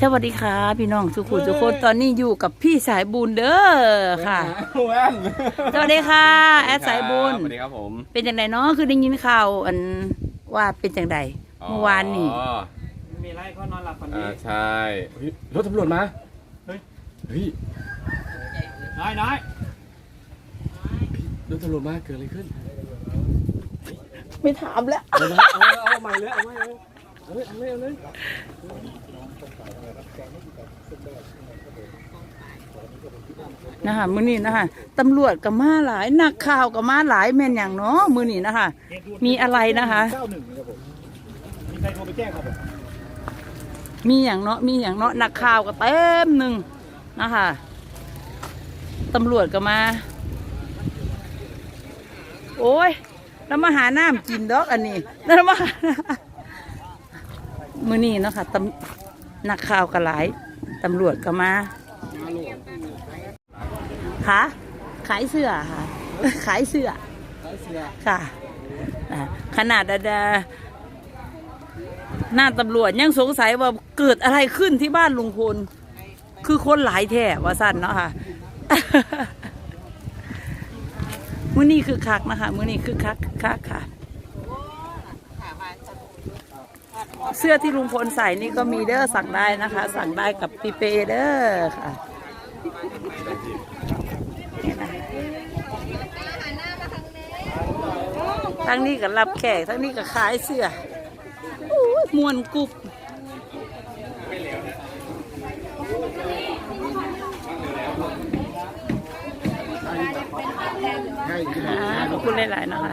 สวัสดีค่ะ พี่น้องสุขุมทุกคนตอนนี้อยู่กับพี่สายบุญเด้อค่ะแว่นสวัสดีค่ะ แอดสายบุญสวัสดีครับผม เป็นจังไดเนาะคือได้ยินข่าวอันว่าเป็นจังไดเมื่อวานนี่อ๋อมีไรเขานอนหลับฝันดีอ่าใช่เฮ้ยรถตำรวจมาเฮ้ยเฮ้ยน้อยน้อยรถตำรวจมาเกิดอะไรขึ้น ไม่ถามแล้วเอาเลยเอาเลยเอาใหม่เลยเอาใหม่เลย นะคะมือนี้นะคะตำรวจก็มาหลายนักข่าวก็มาหลายแม่นอย่างเนาะมือนี้นะคะ มีอะไรนะคะเก้าหนึ่งมมีใครโทรไปแจ้งครับผมมีอย่างเนาะมีอย่างเนาะนักข่าวก็เต็มหนึ่งนะคะตำรวจก็มา โอ้ยแล้วมาหาน้ำกินดอกอันนี้แล้วมาหา มือนี้เนาะค่ะตำนักข่าวก็หลายตำรวจก็มาค่ะขายเสื้อค่ะ ขายเสื้อค่ะขนาดดาดาหน้าตำรวจยังสงสัยว่าเกิดอะไรขึ้นที่บ้านลุงพล คือคนหลายแท่ว่าสั้นเนาะค่ะมื้อนี้คือคักนะคะมื้อนี้คือคักคักค่ะ เสื้อที่ลุงพลใส่นี่ก็มีเด้อสั่งได้นะคะ สั่งได้กับปีเปเด้อค่ะทั้งนี้ก็รับแขกทั้งนี้ก็ขายเสื้ออู้ยมวนกรุบขอบคุณหลาย ๆ นะคะ